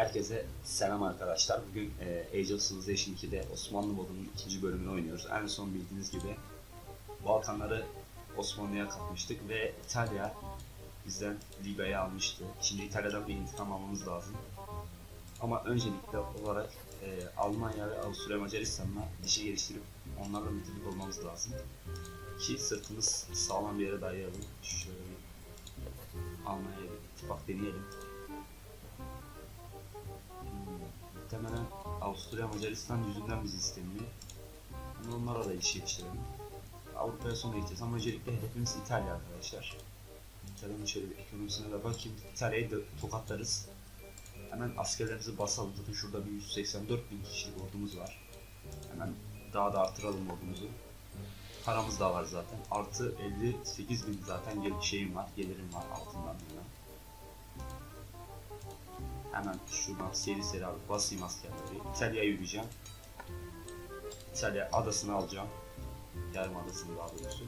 Herkese selam arkadaşlar. Bugün e, Age of Civilization 2'de Osmanlı modunun ikinci bölümünü oynuyoruz. En son bildiğiniz gibi Balkanları Osmanlı'ya katmıştık ve İtalya bizden Libya'yı almıştı. Şimdi İtalya'dan bir intikam almamız lazım. Ama öncelikle olarak e, Almanya ve Avusturya Macaristan'la dişi geliştirip onlarla müttefik olmamız lazım. Ki sırtımız sağlam bir yere dayayalım. Şöyle Almanya'ya bir ittifak deneyelim. Avusturya Macaristan yüzünden bizi istemiyor. Ama onlara da iş yetiştirelim. Avrupa'ya sonra gideceğiz ama öncelikle hedefimiz İtalya arkadaşlar. İtalya'nın şöyle bir ekonomisine de bakayım. İtalya'yı da tokatlarız. Hemen askerlerimizi basalım. Zaten şurada bir 184 bin kişilik ordumuz var. Hemen daha da artıralım ordumuzu. Paramız da var zaten. Artı 58 bin zaten gel şeyim var, gelirim var altından yana. Hemen şuradan seri seri alıp basayım askerleri. İtalya'ya yürüyeceğim. İtalya adasını alacağım. Yarım adasını daha doğrusu.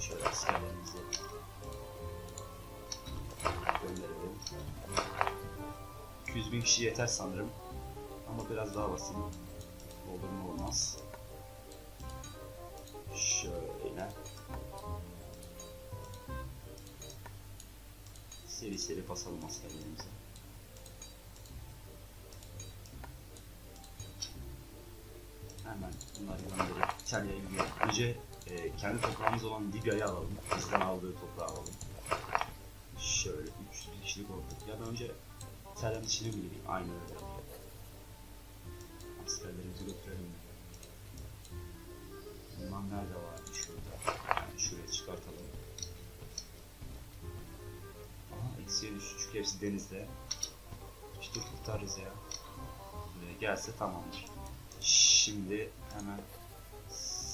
Şöyle askerlerimizi gönderelim. 200 bin kişi yeter sanırım. Ama biraz daha basayım. Olur mu olmaz. Şöyle. Seri seri basalım askerlerimize. Hemen bunları gönderip İtalya'ya gidiyor. Önce e, kendi toprağımız olan Libya'yı alalım. Bizden aldığı toprağı alalım. Şöyle 300 kişilik oldu. Ya da önce İtalya'nın içine mi gireyim? Aynı öyle. Askerlerimizi götürelim. Bunlar nerede var? Şurada. Yani şuraya çıkartalım. Aha eksiye düştü çünkü hepsi denizde. İşte kurtarırız ya. Gelse tamamdır. Şimdi hemen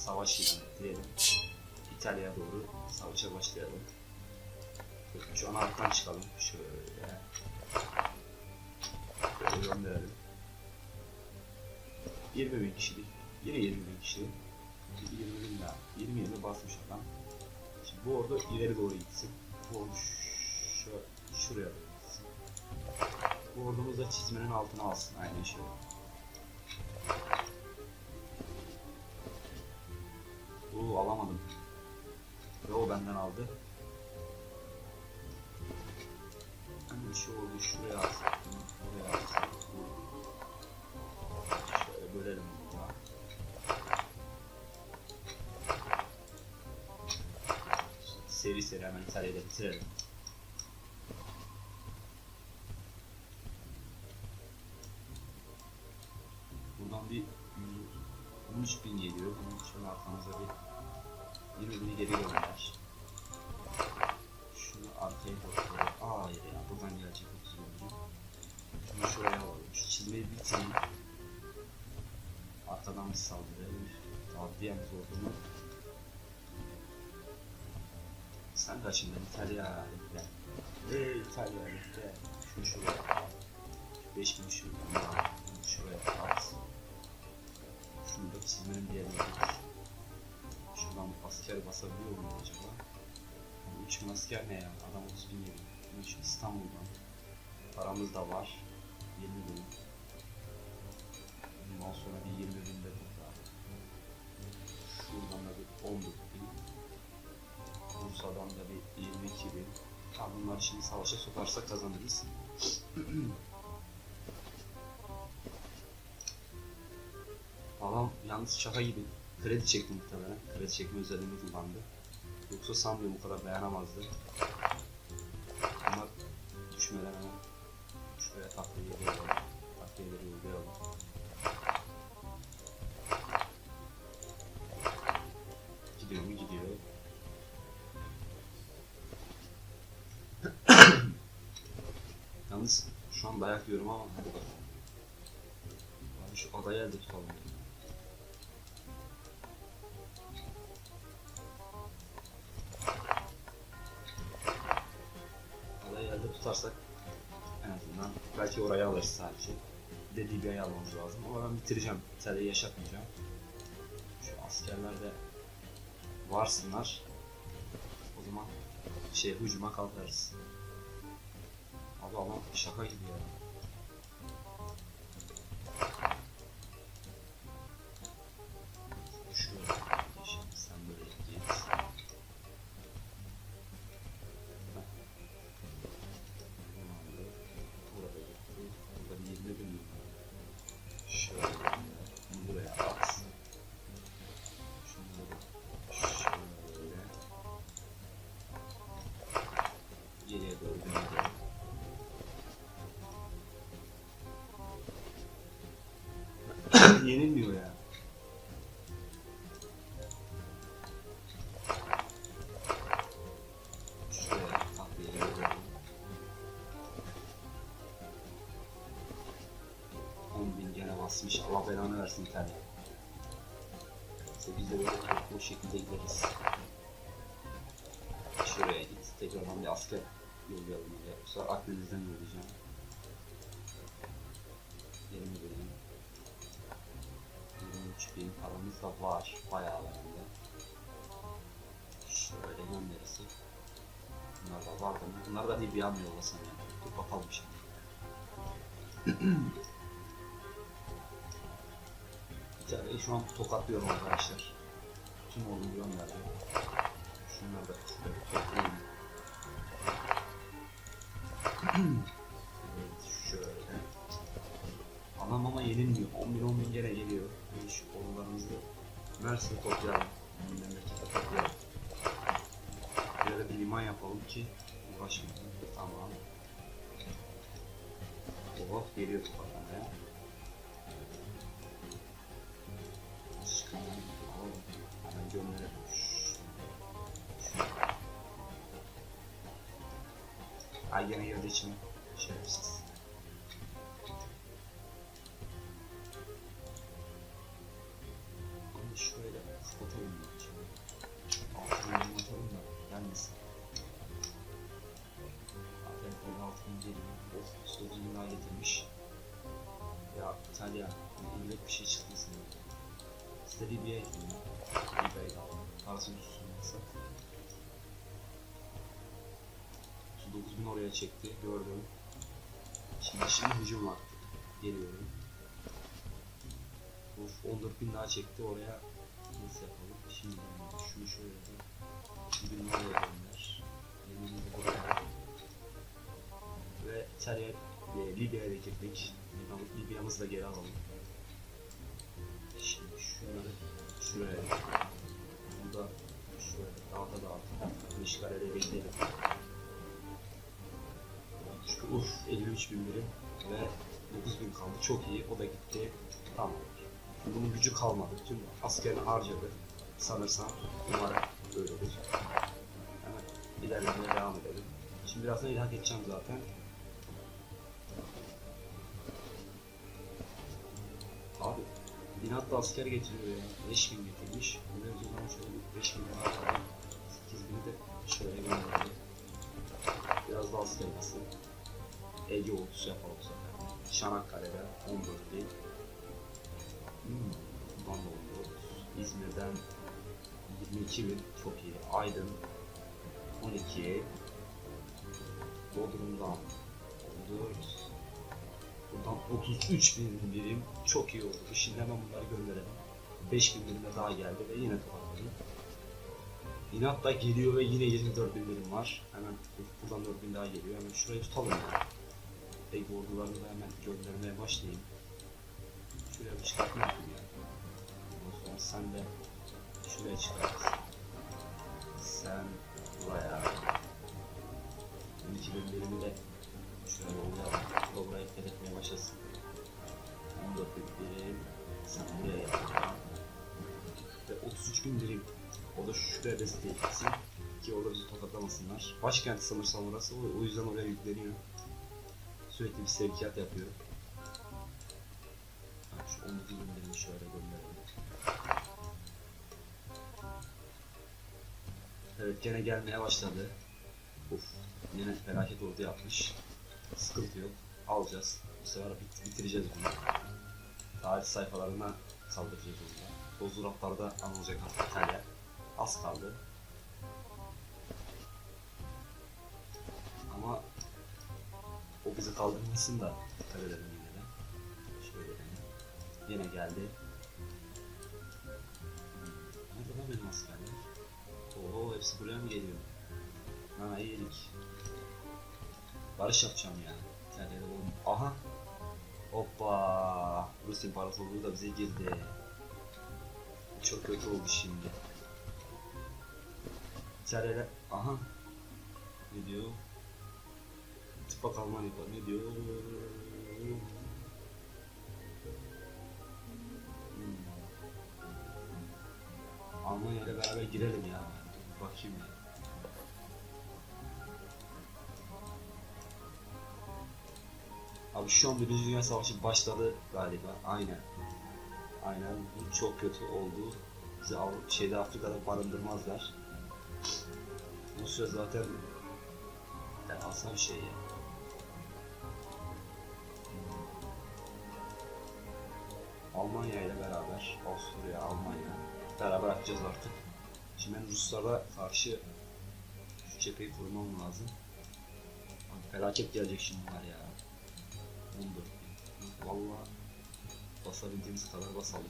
savaş ilan diyelim. İtalya'ya doğru savaşa başlayalım. Şu an alttan çıkalım. Şöyle. Böyle gönderelim. 20 bin kişilik. Yine 20 bin kişilik. 20 bin daha. 20 20 basmış adam. Şimdi bu ordu ileri doğru gitsin. Bu ordu şu, şuraya doğru gitsin. Bu ordumuz da çizmenin altına alsın. Aynen şöyle. Oo alamadım. Ve o benden aldı. Hani şu oldu şuraya alsın. Buraya alsın. Şöyle bölelim. Seri seri hemen İtalya'da bitirelim. Buradan bir 13 bin geliyor. Bunun için arkamıza bir 20 bini geri gönder. Şunu arkaya doğru. Aa hayır ya buradan gelecek 30 bin. Şunu şuraya alalım. Şu çizmeyi bitireyim. Arkadan bir saldırı. Tavdiyen zorluğunu. Sen de şimdi İtalya bekle. Eee İtalya bekle. Şunu şuraya al. 5000 şunu al. Bunu şuraya at. Şunu da çizmenin bir yerine. Şuradan asker basabiliyor muyum acaba? Yani 3000 asker ne ya? Adam 30 bin şu İstanbul'dan. Paramız da var. 20 bin. Bundan sonra bir 20 bin de burada. Şuradan da bir 14 bin. Bursa'dan da bir 22 bin. Tamam bunları şimdi savaşa sokarsak kazanırız. Babam yalnız şaka gibi kredi çekti muhtemelen. Kredi çekme özelliğini kullandı. Yoksa sanmıyorum bu kadar dayanamazdı. Ama düşmeden hemen şuraya takviye yollayalım. Takviyeleri yollayalım. Gidiyor mu? Gidiyor. Yalnız şu an dayak yiyorum ama şu adayı elde tutalım. Tutarsak en azından belki orayı alırız sadece. Bir de Libya'yı almamız lazım ama ben bitireceğim. İtalya'yı yaşatmayacağım. Şu askerler de varsınlar. O zaman şey hücuma kalkarız. Abi ama şaka gibi ya. Yenilmiyor ya. Şuraya takviye veriyorum. 10 bin gene basmış. Allah belanı versin İtalya. İşte biz de böyle bu şekilde gideriz. Şuraya git. Tekrardan bir asker yollayalım. sefer Akdeniz'den yollayacağım. Da var. Bayağı var. Şöyle gönderirsek. Bunlar da vardı mı? Bunlar da değil bir an yollasam ya. Dur bakalım şimdi. İtalya'yı şu an tokatlıyorum arkadaşlar. Tüm orduyu gönderdim. Şunları da şöyle Mersin'e toplayalım. Memlekete toplayalım. Böyle bir liman yapalım ki uğraşmayalım. Tamam. Oh geliyor topraklara. Çıkalım. Alalım. Hemen gönderelim. Ay gene girdi içine. Şerefsiz. Sözünü daha getirmiş. Ya İtalya, illet bir şey çıkmasın. İşte Libya'ya gidin. Libya'yı da alın. Parasını tutsun yoksa. 39 bin oraya çekti, gördüm. Şimdi şimdi hücum vakti. Geliyorum. Of 14 bin daha çekti oraya. Nasıl yapalım? Şimdi. Şunu şöyle. Şu bin oraya gönder. Yemeğini de buraya. Ve İtalya, e, Libya'ya da girdik. Libya- Libya'mızı da geri alalım. Şimdi şunları şuraya. Bunu da şöyle dağda dağıtalım. İşgal edebiliriz. Çünkü uf 53 bin birim ve 9 bin kaldı. Çok iyi. O da gitti. Tamam. Bunun gücü kalmadı. Tüm askerini harcadı. Sanırsam. Umarım öyledir. Hemen ilerlemeye devam edelim. Şimdi birazdan ilhak edeceğim zaten. Binat da asker getiriyor ya. 5 bin getirmiş. Bunu o zaman şöyle bir 5 bin daha atalım. 8 bini de şöyle gönderelim. Biraz daha asker basın. Ege ordusu yapalım sefer. Çanakkale'de 14 bin. Hmm, buradan da 14. İzmir'den 22 bin. Çok iyi. Aydın 12. Bodrum'dan 14. Buradan 33 bin birim çok iyi oldu. Şimdi hemen bunları gönderelim. 5 bin birim de daha geldi ve yine toparladım. İnat da geliyor ve yine 24 bin birim var. Hemen buradan 4 bin daha geliyor. Hemen şurayı tutalım. Ege ordularını da hemen göndermeye başlayayım. Şuraya bir çıkartma ya. O zaman sen de şuraya çıkart. Sen buraya. 12 bin birimi de başlasın. 14 bin birim. Sen buraya yap. Ve 33 bin birim. O da şuraya desteği gitsin. Ki orada bizi tokatlamasınlar. Başkent sanırsam orası. O, yüzden oraya yükleniyor. Sürekli bir sevkiyat yapıyor. Ha, şu 19 bin birimi şöyle gönderelim. Evet gene gelmeye başladı. Uf yine felaket ordu yapmış. Sıkıntı yok. Alacağız. Bu sefer bit- bitireceğiz bunu. Tarih sayfalarına kaldıracağız onu da. Tozlu raflarda anılacak artık İtalya. Az kaldı. Ama o bizi kaldırmasın da dikkat edelim yine de. Şöyle yani. Yine geldi. Hmm, Nerede lan benim askerler? Oo hepsi buraya mı geliyor? Ha iyilik. Barış yapacağım yani. Nerede oğlum? Aha. Hoppa. Rus İmparatorluğu da bize girdi. Çok kötü oldu şimdi. İçeride aha. Ne diyor? Tıpa kalma hani ne diyor? Hmm. Almanya ile beraber girelim ya. Bakayım ya. Abi şu an Birinci Dünya Savaşı başladı galiba. Aynen. Aynen. Bu çok kötü oldu. Bizi şeyde Afrika'da barındırmazlar. Süre zaten devasa bir şey ya. Almanya ile beraber, Avusturya, Almanya beraber atacağız artık. Şimdi ben Ruslara karşı şu cepheyi kurmam lazım. Felaket gelecek şimdi bunlar ya. 14 bin. Valla basabildiğimiz kadar basalım.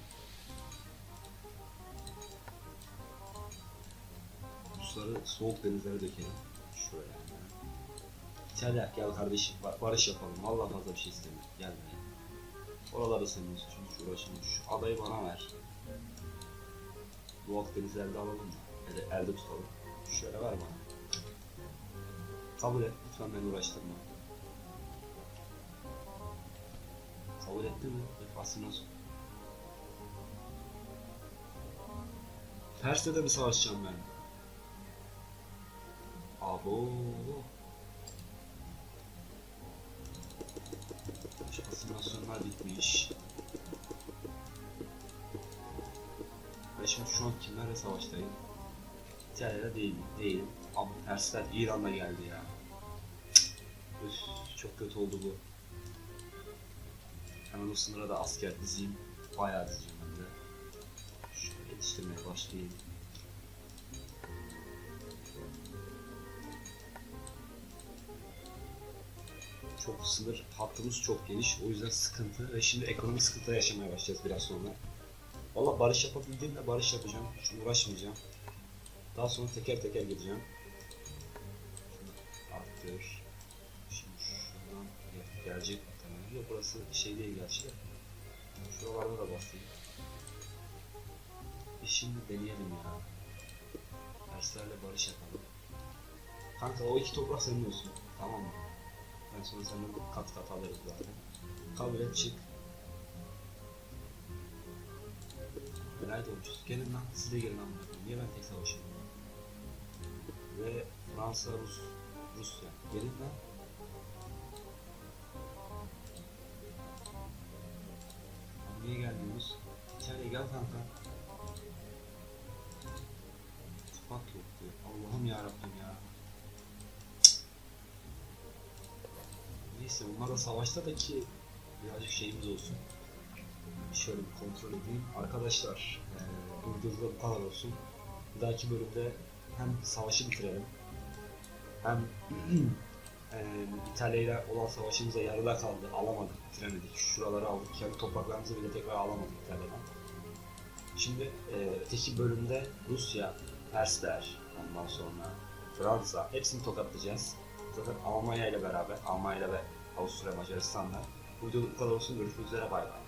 Rusları soğuk denizlere dökelim. Şöyle. İtalya gel kardeşim ba- barış yapalım. Vallahi fazla bir şey istemiyorum. Gel be. Oraları seviyorsun çünkü uğraşın. Şu adayı bana ver. Bu Akdeniz'i elde alalım mı? Elde, elde tutalım. Şöyle ver bana. Kabul et. Lütfen beni uğraştırma. Kabul etti mi? Vefasını olsun. Pers'le de mi savaşacağım ben? Abo. Asimilasyonlar bitmiş. Ben şimdi şu an kimlerle savaştayım? İtalya'da değilim. Değilim. Ama Persler İran'da geldi ya. Üf, çok kötü oldu bu. Hemen o sınıra da asker dizeyim. Bayağı dizeceğim hem de. Şöyle yetiştirmeye başlayayım. Çok sınır hattımız çok geniş. O yüzden sıkıntı ve şimdi ekonomik sıkıntı yaşamaya başlayacağız biraz sonra. Valla barış yapabildiğimde barış yapacağım. Hiç uğraşmayacağım. Daha sonra teker teker gideceğim. Arttır. Şimdi şuradan gel- gelecek. Yok burası şey değil gerçi. Şuralarda da basayım. E şimdi deneyelim ya. Perslerle barış yapalım. Kanka o iki toprak senin olsun. Tamam mı? Ben sonra senden kat kat alırız zaten. Kabul et çık. Nerede olmuşuz? Gelin lan siz de gelin buraya. Niye ben tek savaşıyorum? Ve Fransa, Rus, Rusya. Gelin lan. Niye gelmiyoruz? İtalya gel kanka. İttifak yok diyor. Allah'ım yarabbim ya. Neyse bunlar da savaşta da ki birazcık şeyimiz olsun. Şöyle bir kontrol edeyim. Arkadaşlar eee bu videoda bu kadar olsun. Bir dahaki bölümde hem savaşı bitirelim hem eee İtalya ile olan savaşımız da yarıda kaldı. Alamadık, bitiremedik. Şuraları aldık. Kendi topraklarımızı bile tekrar alamadık İtalya'dan. Şimdi eee öteki bölümde Rusya, Persler, ondan sonra Fransa hepsini tokatlayacağız. Zaten Almanya ile beraber, Almanya ile ve Avusturya Macaristan'la. Bu videoluk kadar olsun. Görüşmek üzere. Bay bay.